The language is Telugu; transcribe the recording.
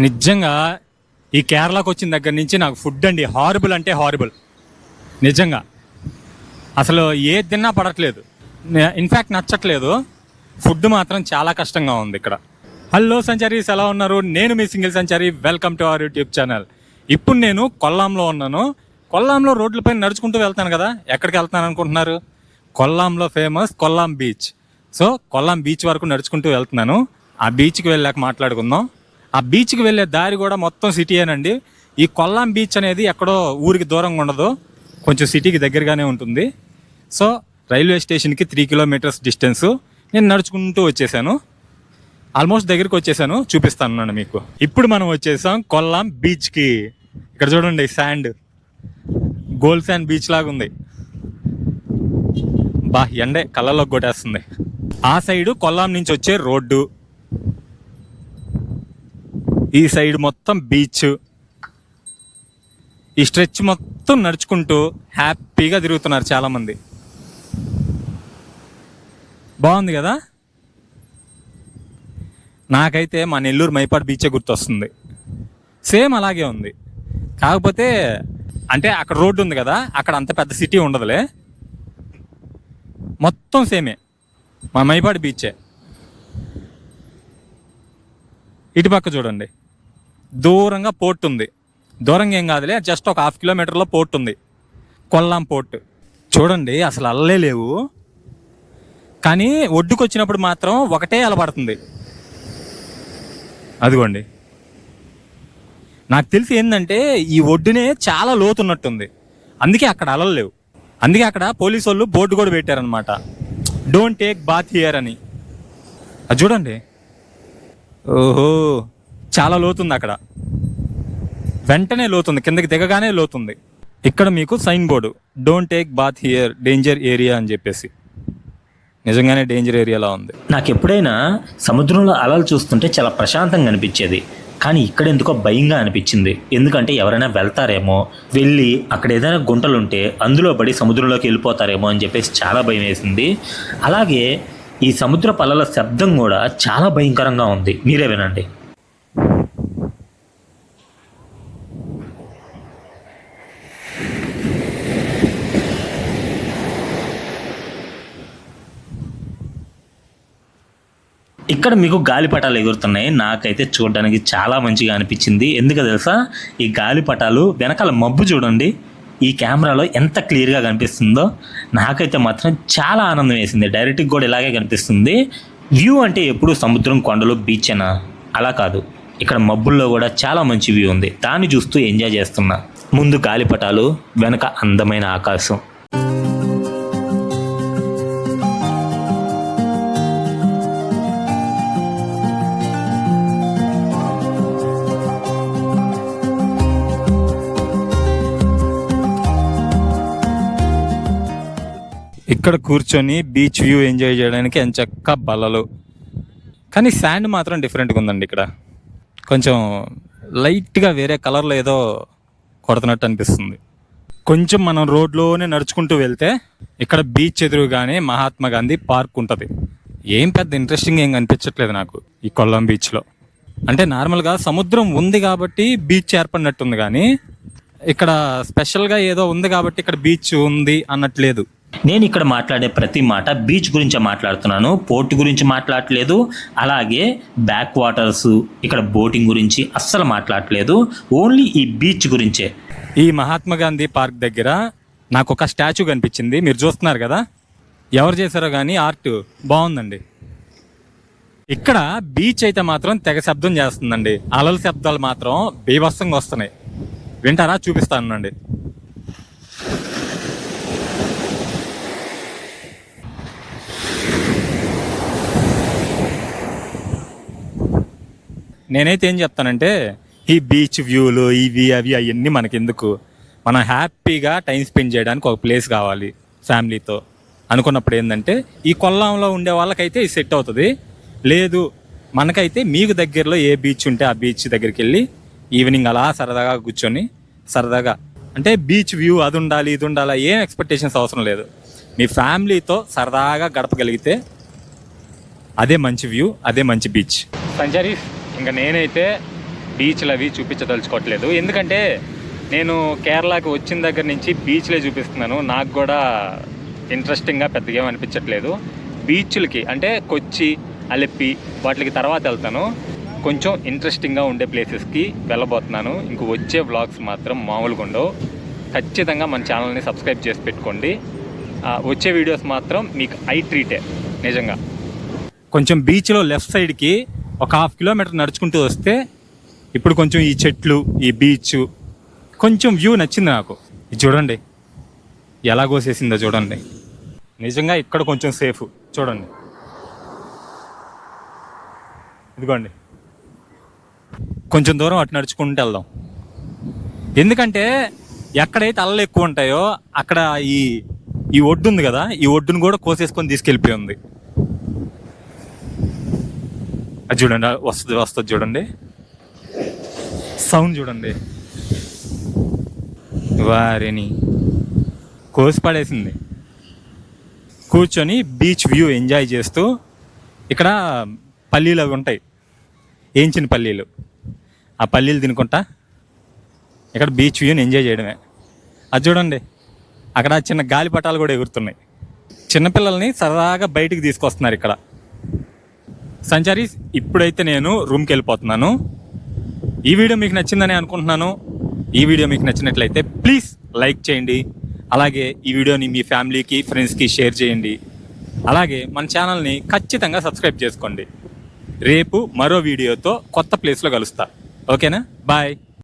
నిజంగా ఈ కేరళకు వచ్చిన దగ్గర నుంచి నాకు ఫుడ్ అండి. హారబుల్ అంటే హారబుల్ నిజంగా. అసలు ఏ తిన్నా పడట్లేదు. ఇన్ఫ్యాక్ట్ నచ్చట్లేదు. ఫుడ్ మాత్రం చాలా కష్టంగా ఉంది ఇక్కడ. హలో సంచారీస్ ఎలా ఉన్నారు? నేను మీ single Sanchari. Welcome to our YouTube channel ఇప్పుడు నేను కొల్లాంలో ఉన్నాను. కొల్లాంలో రోడ్లపై నడుచుకుంటూ వెళ్తాను కదా? ఎక్కడికి వెళ్తాను అనుకుంటున్నారు? కొల్లాంలో famous Kollam beach so Kollam beach వరకు నడుచుకుంటూ వెళ్తున్నాను. ఆ బీచ్కి వెళ్ళాక మాట్లాడుకుందాం. ఆ బీచ్కి వెళ్ళే దారి కూడా మొత్తం సిటీయేనండి ఈ కొల్లాం బీచ్ అనేది ఎక్కడో ఊరికి దూరంగా ఉండదు. కొంచెం సిటీకి దగ్గరగానే ఉంటుంది. సో రైల్వే స్టేషన్కి త్రీ కిలోమీటర్స్ డిస్టెన్స్. నేను నడుచుకుంటూ వచ్చేసాను. ఆల్మోస్ట్ దగ్గరికి వచ్చేసాను. చూపిస్తాను మీకు. ఇప్పుడు మనం వచ్చేసాం కొల్లాం బీచ్కి. ఇక్కడ చూడండి శాండ్. గోల్డ్ శాండ్ బీచ్ లాగా ఉంది. బా ఎండే కళ్ళలోకి కొట్టేస్తుంది. ఆ సైడు కొల్లాం నుంచి వచ్చే రోడ్డు. ఈ సైడ్ మొత్తం బీచ్. ఈ స్ట్రెచ్ మొత్తం నడుచుకుంటూ హ్యాపీగా తిరుగుతున్నారు చాలామంది. బాగుంది కదా? నాకైతే మా నెల్లూరు మైపాడు బీచే గుర్తొస్తుంది. సేమ్ అలాగే ఉంది. కాకపోతే అంటే అక్కడ రోడ్డు ఉంది కదా అక్కడ అంత పెద్ద సిటీ ఉండదులే. మొత్తం సేమే. మా మైపాడు బీచే. ఇటు పక్క చూడండి. దూరంగా పోర్ట్ ఉంది. దూరంగా ఏం కాదులే జస్ట్ ఒక హాఫ్ కిలోమీటర్లో పోర్ట్ ఉంది. కొల్లాం పోర్ట్. చూడండి అసలు అల్లే లేవు. కానీ ఒడ్డుకు వచ్చినప్పుడు మాత్రం ఒకటే అలపడుతుంది అదిగోండి. నాకు తెలిసి ఏంటంటే ఈ ఒడ్డునే చాలా లోతున్నట్టుంది. అందుకే అక్కడ అలలు లేవు. అందుకే అక్కడ పోలీసు వాళ్ళు బోర్డు కూడా పెట్టారనమాట డోంట్ టేక్ బాత్ హియర్ అని. అది చూడండి. ఓహో. చాలా లోతుంది అక్కడ. వెంటనే లోతుంది కిందకి దిగగానే లోతుంది. ఇక్కడ మీకు sign board don't take bath here danger area అని చెప్పేసి. నిజంగానే డేంజర్ ఏరియాలా ఉంది. నాకు ఎప్పుడైనా సముద్రంలో అలలు చూస్తుంటే చాలా ప్రశాంతంగా అనిపించేది. కానీ ఇక్కడ ఎందుకో భయంగా అనిపించింది. ఎందుకంటే ఎవరైనా వెళ్తారేమో వెళ్ళి అక్కడ ఏదైనా గుంటలు ఉంటే అందులో పడి సముద్రంలోకి వెళ్ళిపోతారేమో అని చెప్పేసి చాలా భయం వేసింది. అలాగే ఈ సముద్ర పల్లల శబ్దం కూడా చాలా భయంకరంగా ఉంది. మీరే వినండి. ఇక్కడ మీకు గాలిపటాలు ఎగురుతున్నాయి. నాకైతే చూడడానికి చాలా మంచిగా అనిపించింది. ఎందుకు తెలుసా? ఈ గాలిపటాలు వెనకాల మబ్బు చూడండి. ఈ కెమెరాలో ఎంత క్లియర్గా కనిపిస్తుందో నాకైతే మాత్రం చాలా ఆనందం వేసింది. డైరెక్ట్గా కూడా ఇలాగే కనిపిస్తుంది. వ్యూ అంటే ఎప్పుడు సముద్రం కొండలు బీచ్ అనా అలా కాదు. ఇక్కడ మబ్బుల్లో కూడా చాలా మంచి వ్యూ ఉంది. దాన్ని చూస్తూ ఎంజాయ్ చేస్తున్నా. ముందు గాలిపటాలు వెనక అందమైన ఆకాశం. ఇక్కడ కూర్చొని బీచ్ వ్యూ ఎంజాయ్ చేయడానికి ఎంచక్క బలలు కానీ శాండ్ మాత్రం డిఫరెంట్గా ఉందండి ఇక్కడ. కొంచెం లైట్గా వేరే కలర్లో ఏదో కొడుతున్నట్టు అనిపిస్తుంది. కొంచెం మనం రోడ్లోనే నడుచుకుంటూ వెళ్తే ఇక్కడ బీచ్ ఎదురుగానే మహాత్మా గాంధీ పార్క్ ఉంటుంది. ఏం పెద్ద ఇంట్రెస్టింగ్ ఏం కనిపించట్లేదు నాకు ఈ కొల్లం బీచ్లో. అంటే నార్మల్గా సముద్రం ఉంది కాబట్టి బీచ్ ఏర్పడినట్టుంది కానీ ఇక్కడ స్పెషల్గా ఏదో ఉంది కాబట్టి ఇక్కడ బీచ్ ఉంది అన్నట్లేదు నేను ఇక్కడ మాట్లాడే ప్రతి మాట బీచ్ గురించే మాట్లాడుతున్నాను. పోర్ట్ గురించి మాట్లాడట్లేదు. అలాగే బ్యాక్ వాటర్స్ ఇక్కడ బోటింగ్ గురించి అస్సలు మాట్లాడలేదు ఓన్లీ ఈ బీచ్ గురించే. ఈ మహాత్మా గాంధీ పార్క్ దగ్గర నాకు ఒక స్టాచ్యూ కనిపించింది. మీరు చూస్తున్నారు కదా? ఎవరు చేశారో కానీ ఆర్ట్ బాగుందండి. ఇక్కడ బీచ్ అయితే మాత్రం తెగ శబ్దం చేస్తుందండి. అలల శబ్దాలు మాత్రం బీభత్సంగా వస్తున్నాయి. వింటారా? చూపిస్తానండి నేనైతే ఏం చెప్తానంటే ఈ బీచ్ వ్యూలు ఇవి అవి అవన్నీ మనకెందుకు? మనం హ్యాపీగా టైం స్పెండ్ చేయడానికి ఒక ప్లేస్ కావాలి ఫ్యామిలీతో. అనుకున్నప్పుడు ఏంటంటే ఈ కొల్లంలో ఉండే వాళ్ళకైతే ఇది సెట్ అవుతుంది. లేదు మనకైతే మీకు దగ్గరలో ఏ బీచ్ ఉంటే ఆ బీచ్ దగ్గరికి వెళ్ళి ఈవినింగ్ అలా సరదాగా కూర్చొని సరదాగా. అంటే బీచ్ వ్యూ అది ఉండాలి ఇది ఉండాలి ఏం ఎక్స్పెక్టేషన్స్ అవసరం లేదు. మీ ఫ్యామిలీతో సరదాగా గడపగలిగితే అదే మంచి వ్యూ అదే మంచి బీచ్. సంచారి ఇంకా నేనైతే బీచ్లు అవి చూపించదలుచుకోవట్లేదు. ఎందుకంటే నేను కేరళకి వచ్చిన దగ్గర నుంచి బీచ్లే చూపిస్తున్నాను. నాకు కూడా ఇంట్రెస్టింగ్గా పెద్దగా ఏం అనిపించట్లేదు. బీచ్లకి అంటే కొచ్చి అలెప్పి వాటికి తర్వాత వెళ్తాను. కొంచెం ఇంట్రెస్టింగ్గా ఉండే ప్లేసెస్కి వెళ్ళబోతున్నాను. ఇంక వచ్చే వ్లాగ్స్ మాత్రం మామూలుగా ఉండవు. ఖచ్చితంగా మన ఛానల్ని సబ్స్క్రైబ్ చేసి పెట్టుకోండి. వచ్చే వీడియోస్ మాత్రం మీకు ఐ ట్రీటే నిజంగా. కొంచెం బీచ్లో లెఫ్ట్ సైడ్కి ఒక హాఫ్ కిలోమీటర్ నడుచుకుంటూ వస్తే ఇప్పుడు కొంచెం ఈ చెట్లు ఈ బీచ్ కొంచెం వ్యూ నచ్చింది నాకు. ఇది చూడండి. ఎలా కోసేసిందో చూడండి. నిజంగా ఇక్కడ కొంచెం సేఫ్ చూడండి. ఇదిగోండి. కొంచెం దూరం అటు నడుచుకుంటూ వెళ్దాం. ఎందుకంటే ఎక్కడైతే అల్లలు ఎక్కువ ఉంటాయో అక్కడ ఈ ఈ ఒడ్డు ఉంది కదా ఈ ఒడ్డును కూడా కోసేసుకొని తీసుకెళ్ళిపోయి ఉంది అది చూడండి వస్తుంది వస్తుంది చూడండి. సౌండ్ చూడండి. వారిని కోసి పడేసింది. కూర్చొని బీచ్ వ్యూ ఎంజాయ్ చేస్తూ ఇక్కడ పల్లీలు అవి ఉంటాయి. ఏంచిన పల్లీలు? ఆ పల్లీలు తినుకుంటా ఇక్కడ బీచ్ వ్యూని ఎంజాయ్ చేయడమే. అది చూడండి అక్కడ చిన్న గాలిపటాలు కూడా ఎగురుతున్నాయి. చిన్నపిల్లల్ని సరదాగా బయటికి తీసుకొస్తున్నారు ఇక్కడ. సంచారి ఇప్పుడైతే నేను రూమ్కి వెళ్ళిపోతున్నాను. ఈ వీడియో మీకు నచ్చిందని అనుకుంటున్నాను. ఈ వీడియో మీకు నచ్చినట్లయితే ప్లీజ్ లైక్ చేయండి. అలాగే ఈ వీడియోని మీ ఫ్యామిలీకి ఫ్రెండ్స్కి షేర్ చేయండి. అలాగే మన ఛానల్ని ఖచ్చితంగా సబ్స్క్రైబ్ చేసుకోండి. రేపు మరో వీడియోతో కొత్త ప్లేస్లో కలుస్తా. ఓకేనా? బాయ్.